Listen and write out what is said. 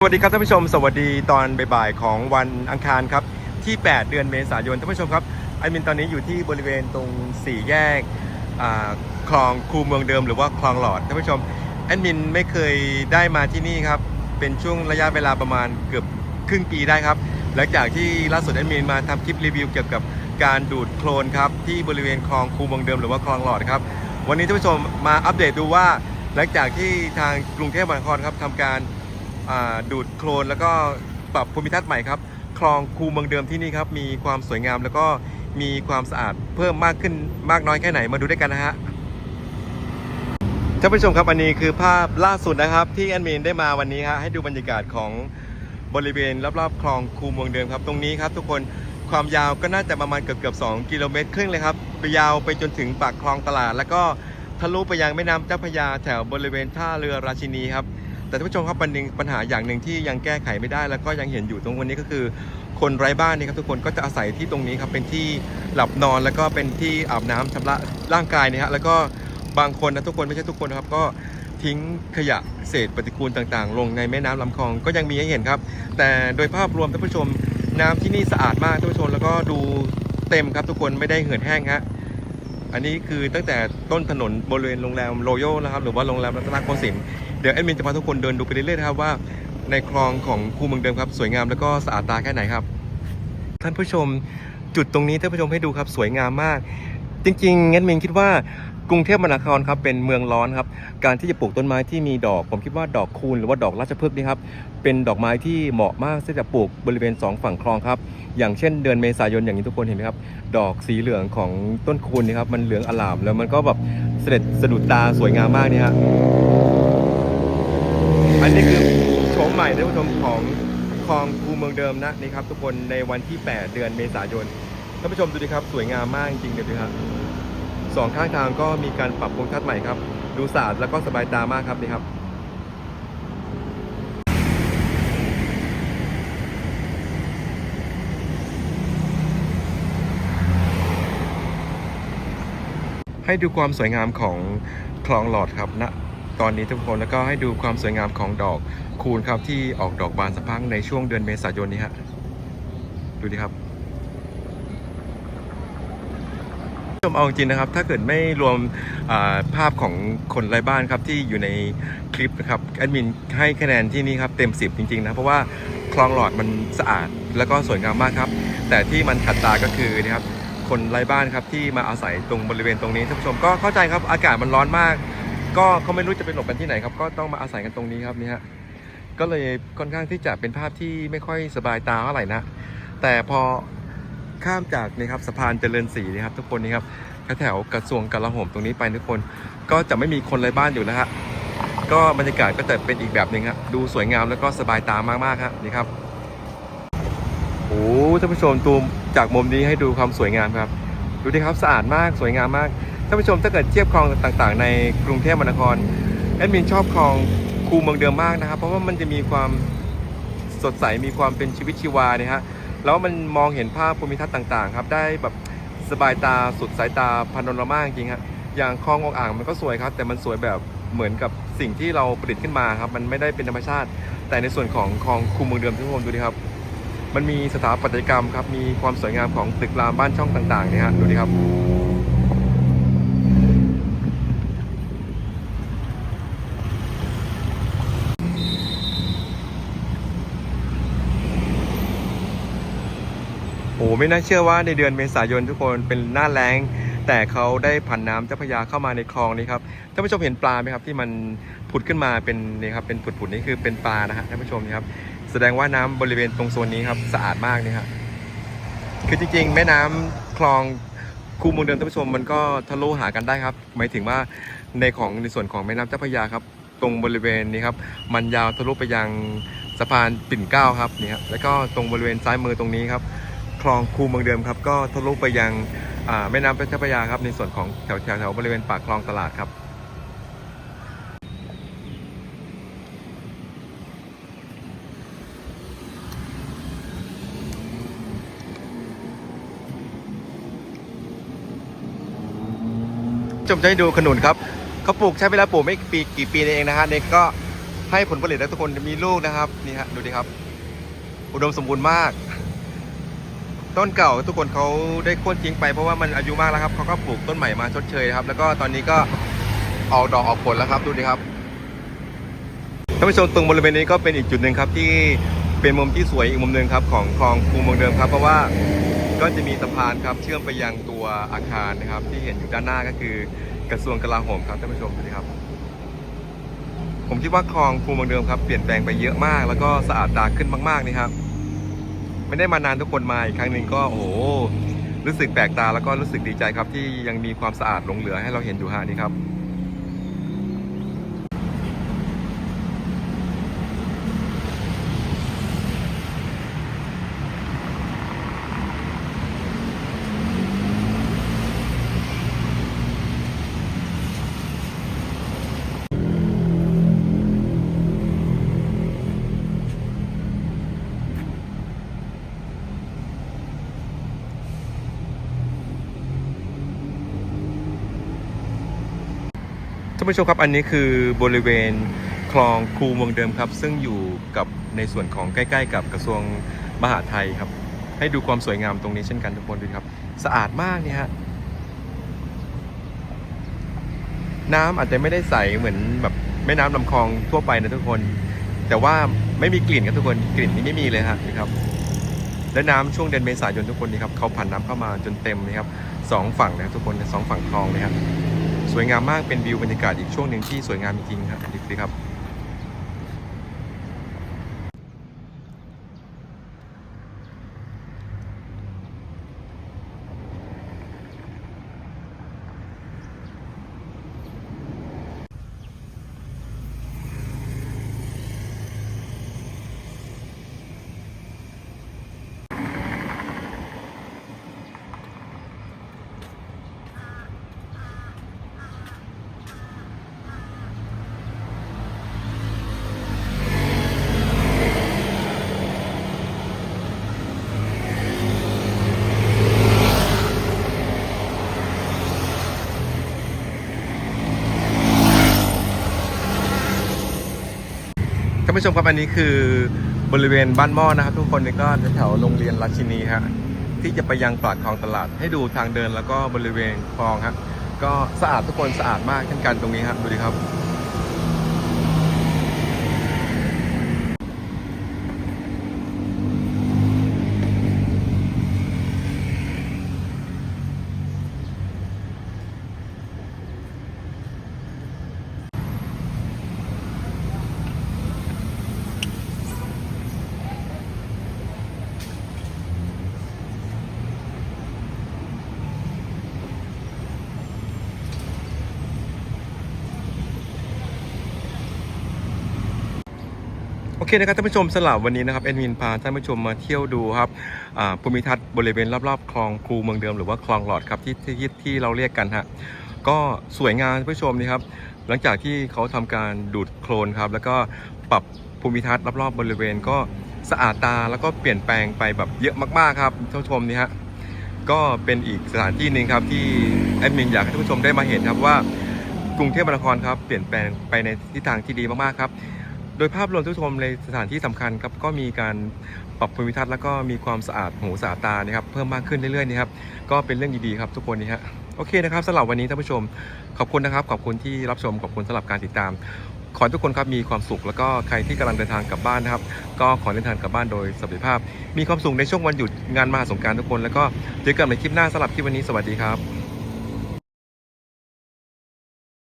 สวัสดีครับท่านผู้ชมสวัสดีตอนบ่ายๆของวันอังคารครับที่ 8 เดือนเมษายนท่านผู้ชมครับไอมินตอนนี้อยู่ที่บริเวณตรงสี่แยกคลองคูเมืองเดิมหรือว่าคลองหลอดท่านผู้ชมแอดมินไม่เคยได้มาที่นี่ครับเป็นช่วงระยะเวลาประมาณเกือบครึ่งปีได้ครับหลังจากที่ล่าสุดแอดมินมาทำคลิปรีวิวเกี่ยวกับการดูดโคลนครับที่บริเวณคลองคูเมืองเดิมหรือว่าคลองหลอดครับวันนี้ท่านผู้ชมมาอัปเดตดูว่าหลังจากที่ทางกรุงเทพมหานครครับทำการ ดูดโคลนแล้วก็ปรับภูมิทัศน์ใหม่ครับคลองคูเมืองเดิมที่นี่ครับมีความสวยงามแล้วก็มีความสะอาดเพิ่มมากขึ้นมากน้อยแค่ไหนมาดูด้วยกันนะฮะท่านผู้ชมครับอันนี้คือภาพล่าสุดนะครับ ที่แอนมินได้มาวันนี้ฮะให้ดูบรรยากาศของบริเวณรอบๆคลองคูเมืองเดิมครับ ตรงนี้ครับ ทุกคนความยาวก็น่าจะประมาณเกือบเกือบ2กิโลเมตรครึ่งเลยครับไปยาวไปจนถึงปากคลองตลาด แล้วก็ทะลุไปยังแม่น้ำเจ้าพระยาแถวบริเวณท่าเรือราชินีครับ แต่ท่านผู้ชมครับปัญหาปัญหาอย่างหนึ่งที่ยังแก้ไขไม่ได้ แล้วก็ยังเห็นอยู่ตรงวันนี้ก็คือ คนไร้บ้านนี่ครับทุกคนก็จะอาศัยที่ตรงนี้ครับเป็นที่หลับนอนแล้วก็เป็นที่อาบน้ำชำระร่างกายนี่ยฮะแล้วก็บางคนนะทุกคนไม่ใช่ทุกคนนะครับก็ทิ้งขยะเศษปฏิกูลต่างๆ ลงในแม่น้ำลำคลองก็ยังมีให้เห็นครับ แต่โดยภาพรวมท่านผู้ชมน้ำที่นี่สะอาดมากท่านผู้ชมแล้วก็ดูเต็มครับทุกคนไม่ได้เหือดแห้งฮะ อันนี้คือตั้งแต่ต้นถนนบริเวณโรงแรมโรโยนะครับ หรือว่าโรงแรมรัตนโกสินทร์เดี๋ยวแอดมินจะพาทุกคนเดินดูไปเรื่อยๆนะครับว่าในคลองของคูเมืองเดิมครับสวยงามแล้วก็สะอาดตาแค่ไหนครับ ท่านผู้ชมจุดตรงนี้ท่านผู้ชมให้ดูครับสวยงามมาก จริงๆแอดมินคิดว่า กรุงเทพมหานครครับเป็นเมืองร้อนครับการที่จะปลูกต้นไม้ที่มีดอก ผมคิดว่าดอกคูณหรือว่าดอกราชพฤกษ์นี่ครับเป็นดอกไม้ที่เหมาะมากที่จะปลูกบริเวณสองฝั่งคลองครับอย่างเช่นเดือนเมษายนอย่างนี้ทุกคนเห็นไหมครับดอกสีเหลืองของต้นคูณนี่ครับมันเหลืองอลามแล้วมันก็แบบเสด็จสะดุดตาสวยงามมากนี่ฮะอันนี้คือโฉมใหม่ท่านผู้ชมของคลองคูเมืองเดิมนะนี่ครับทุกคนในวันที่ 8 เดือนเมษายนท่านผู้ชมดูดิครับสวยงามมากจริงๆเดี๋ยวดูครับ สองข้างทางก็มีการปรับปรุงทัศน์ใหม่ครับ ดูสะอาดแล้วก็สบายตามากครับนี่ครับให้ดูความสวยงามของคลองหลอดครับณตอนนี้ทุกคนแล้วก็ให้ดูความสวยงามของดอกคูณครับที่ออกดอกบานสะพังในช่วงเดือนเมษายนนี้ฮะดูดิครับช มเอาจริงนะครับ ถ้าเกิดไม่รวมภาพของคนไร้บ้านครับที่อยู่ในคลิปนะครับแอดมินให้คะแนนที่นี่ครับเต็ม 10 จริงๆนะเพราะว่าคลองหลอดมันสะอาดแล้วก็สวยงามมากครับ แต่ที่มันขัดตาก็คือนะครับคนไร้บ้านครับที่มาอาศัยตรงบริเวณตรงนี้ท่านผู้ชมก็เข้าใจครับอากาศมันร้อนมาก ก็เขาไม่รู้จะไปหลบกันที่ไหนครับก็ต้องมาอาศัยกันตรงนี้ครับนี่ฮะก็เลยค่อนข้างที่จะเป็นภาพที่ไม่ค่อยสบายตาเท่าไหร่นะแต่พอ ข้ามจากนี่ครับสะพานเจริญศรีนี่ครับ ทุกคนนี่ครับแถวกระทรวงกลาโหมตรงนี้ไปทุกคน ก็จะไม่มีคนไร้บ้านอยู่แล้วฮะก็บรรยากาศก็จะเป็นอีกแบบหนึ่งครับดูสวยงามแล้วก็สบายตามากๆครับนี่ครับโอ้ท่านผู้ชมตูมจากมุมนี้ให้ดูความสวยงามครับ ดูดิครับสะอาดมากสวยงามมากท่านผู้ชมถ้าเกิดเทียบคลองต่างๆ ในกรุงเทพมหานครแอดมินชอบคลองคูเมืองเดิมมากนะครับ เพราะว่ามันจะมีความสดใสมีความเป็นชีวิตชีวาเนี่ยฮะ แล้วมันมองเห็นภาพภูมิทัศน์ต่างๆครับได้แบบสบายตาสุดสายตาพาโนรามาจริงครับอย่างคลองออกอ่างมันก็สวยครับ แต่มันสวยแบบเหมือนกับสิ่งที่เราผลิตขึ้นมาครับ มันไม่ได้เป็นธรรมชาติ แต่ในส่วนของคลองคูเมืองเดิมทุกคนดูดิครับ มันมีสถาปัตยกรรมครับมีความสวยงามของตึกรามบ้านช่องต่างๆเนี่ยฮะดูดิครับ โอ้ไม่น่าเชื่อว่าในเดือนเมษายนทุกคนเป็นหน้าแล้ง แต่เขาได้ผันน้ำเจ้าพระยาเข้ามาในคลองนี้ครับท่านผู้ชมเห็นปลาไหมครับที่มันผุดขึ้นมาเป็นนี่ครับเป็นผุดๆนี่คือเป็นปลานะฮะท่านผู้ชมนี่ครับแสดงว่าน้ำบริเวณตรงโซนนี้ครับสะอาดมากนี่ครับคือจริงๆ แม่น้ำคลองคูมือเดิมท่านผู้ชมมันก็ทะลุหากันได้ครับ หมายถึงว่าในของในส่วนของแม่น้ำเจ้าพระยาครับ ตรงบริเวณนี้ครับมันยาวทะลุไปยังสะพานปิ่นเกล้าครับนี่ครับแล้วก็ตรงบริเวณซ้ายมือตรงนี้ครับ คลองคูเมืองเดิมครับก็ทะลุไปยังแม่น้ำเจ้าพระยาครับในส่วนของแถวแถวแถวบริเวณปากคลองตลาดครับจมจะให้ดูขนุนครับเขาปลูกใช้เวลาปลูกไม่ปีกี่ปีเองนะฮะนี่ก็ให้ผลผลิตแล้วทุกคนมีลูกนะครับนี่ฮะดูดิครับ อุดมสมบูรณ์มาก ต้นเก่าทุกคนเขาได้โค่นทิ้งไปเพราะว่ามันอายุมากแล้วครับเขาก็ปลูกต้นใหม่มาชดเชยครับ แล้วก็ตอนนี้ก็ออกดอกออกผลแล้วครับดูดิครับท่านผู้ชมตรงบริเวณนี้ก็เป็นอีกจุดหนึ่งครับที่เป็นมุมที่สวยอีกมุมหนึ่งครับของคลองคูเมืองเดิมครับเพราะว่าก็จะมีสะพานครับเชื่อมไปยังตัวอาคารนะครับ ที่เห็นอยู่ด้านหน้าก็คือกระทรวงกลาโหมครับท่านผู้ชมดูดิครับ ผมคิดว่าคลองคูเมืองเดิมครับเปลี่ยนแปลงไปเยอะมาก แล้วก็สะอาดตาขึ้นมากๆนี่ครับ ไม่ได้มานานทุกคนมาอีกครั้งหนึ่งก็โอ้โหรู้สึกแปลกตาแล้วก็รู้สึกดีใจครับที่ยังมีความสะอาดหลงเหลือให้เราเห็นอยู่ฮะนี่ครับ ผู้ชมครับอันนี้คือบริเวณคลองคูเมืองเดิมครับ ซึ่งอยู่กับในส่วนของใกล้ๆ กับกระทรวงมหาดไทยครับ ให้ดูความสวยงามตรงนี้เช่นกันทุกคนดูครับ สะอาดมากเนี่ยฮะน้ำอาจจะไม่ได้ใสเหมือนแบบแม่น้ำลำคลองทั่วไปนะทุกคน แต่ว่าไม่มีกลิ่นครับทุกคนกลิ่นนี่ไม่มีเลยฮะนี่ครับและน้ำช่วงเดือนเมษายนทุกคนนี่ครับเขาผ่านน้ำเข้ามาจนเต็มเลยครับสองฝั่งนะครับทุกคนสองฝั่งคลองเลยครับ วยงามมากเป็นวิวบรรยากาศอีกช่วงหนึ่งที่สวยงามจริงๆครับดูสิครับ ท่านผู้ชมครับอันนี้คือบริเวณบ้านหม้อนะครับ ทุกคนนี่ก็แถวโรงเรียนราชินีฮะที่จะไปยังปากคลองตลาดให้ดูทางเดินแล้วก็บริเวณคลองฮะก็สะอาดทุกคนสะอาดมากเช่นกันตรงนี้ครับดูดิครับ เคนะครับท่านผู้ชมสลับวันนี้นะครับเอ็นวินพาท่านผู้ชมมาเที่ยวดูครับภูมิทัศน์บริเวณรอบๆคลองครูเมืองเดิมหรือว่าคลองหลอดครับที่ที่ที่เราเรียกกันฮะก็สวยงามท่านผู้ชมนี่ครับหลังจากที่เขาทำการดูดโคลนครับแล้วก็ปรับภูมิทัศน์รอบๆบริเวณก็สะอาดตาแล้วก็เปลี่ยนแปลงไปแบบเยอะมากๆครับท่านผู้ชมนี่ฮะก็เป็นอีกสถานที่หนึ่งครับที่แอดมินอยากให้ท่านผู้ชมได้มาเห็นครับว่ากรุงเทพมหานครครับเปลี่ยนแปลงไปในทิศทางที่ดีมากๆครับ โดยภาพรวมทุกชมในสถานที่สำคัญครับก็มีการปรับภูมิทัศน์แล้วก็มีความสะอาดหูสะอาดตานะครับเพิ่มมากขึ้นเรื่อยๆนี่ครับก็เป็นเรื่องดีๆครับทุกคนนี่ฮะโอเคนะครับสำหรับวันนี้ท่านผู้ชมขอบคุณนะครับ ขอบคุณที่รับชมขอบคุณสำหรับการติดตาม ขอให้ทุกคนครับมีความสุขแล้วก็ใครที่กำลังเดินทางกลับบ้านนะครับ ก็ขอเดินทางกลับบ้านโดยสวัสดิภาพ มีความสุขในช่วงวันหยุดงานมหาสงการทุกคน แล้วก็เจอกันในคลิปหน้าสำหรับคลิปวันนี้สวัสดีครับ